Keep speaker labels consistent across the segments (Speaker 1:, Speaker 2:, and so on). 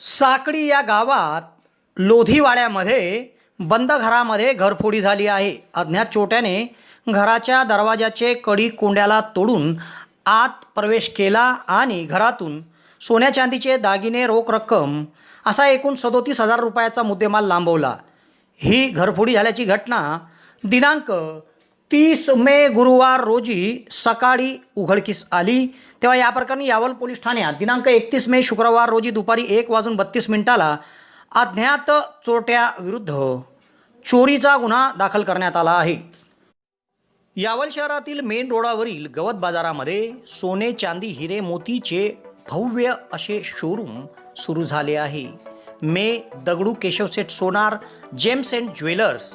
Speaker 1: साकडी या गावात लोधीवाड्यामध्ये बंद घरामध्ये घरफोडी झाली आहे. अज्ञात चोट्याने घराच्या दरवाजाचे कडी कोंड्याला तोडून आत प्रवेश केला आणि घरातून सोन्या चांदीचे दागिने रोख रक्कम असा एकूण सदोतीस हजार रुपयाचा मुद्देमाल लांबवला. ही घरफोडी झाल्याची घटना दिनांक तीस मे गुरुवार रोजी सकाळी उघडकीस आली. तेव्हा या प्रकरणी यावल पोलीस ठाण्यात दिनांक एकतीस मे शुक्रवार रोजी दुपारी एक वाजून बत्तीस मिनिटाला अज्ञात चोरट्याविरुद्ध चोरीचा गुन्हा दाखल करण्यात आला आहे. यावल शहरातील मेन रोडावरील गवत बाजारामध्ये सोने चांदी हिरे मोतीचे भव्य असे शोरूम सुरू झाले आहे. मे Dagdu Keshavseth Sonar gems and jewellers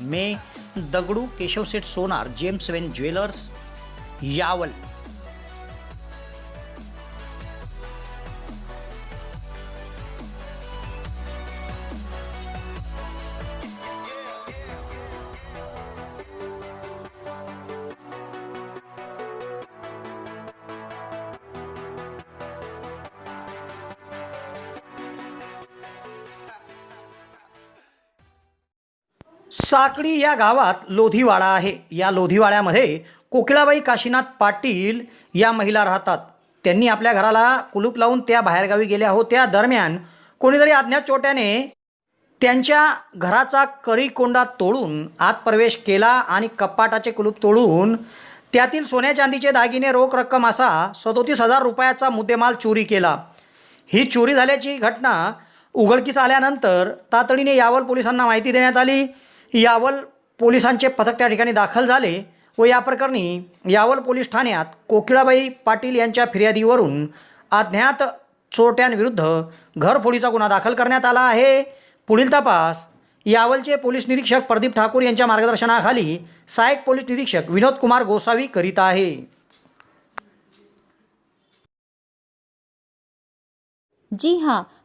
Speaker 1: may Dagdu Keshavseth Sonar gems वेन ज्वेलर्स यावल. साकडी या गावात लोधीवाडा आहे. या लोधीवाड्यामध्ये कोकिळाबाई काशीनाथ पाटील या महिला राहतात. त्यांनी आपल्या घराला कुलूप लावून त्या बाहेरगावी गेल्या होत्या दरम्यान कोणीतरी अज्ञात चोट्याने त्यांच्या घराचा कळी कोंडा तोडून आत प्रवेश केला आणि कपाटाचे कुलूप तोडून त्यातील सोन्या चांदीचे दागिने रोख रक्कम असा सदोतीस हजार रुपयाचा मुद्देमाल चोरी केला. ही चोरी झाल्याची घटना उघडकीस आल्यानंतर तातडीने यावर पोलिसांना माहिती देण्यात आली. यावल पोलिसांचे पथक त्या ठिकाणी दाखल झाले व या प्रकरणी यावल पोलीस ठाण्यात कोकिळाबाई पाटील यांच्या फिर्यादीवरून अज्ञात चोरट्यांविरुद्ध घरफोडीचा गुन्हा दाखल करण्यात आला आहे. पुढील तपास यावलचे पोलीस निरीक्षक प्रदीप ठाकूर यांच्या मार्गदर्शनाखाली सहाय्यक पोलीस निरीक्षक विनोद कुमार गोसावी करीत आहे.
Speaker 2: जी हां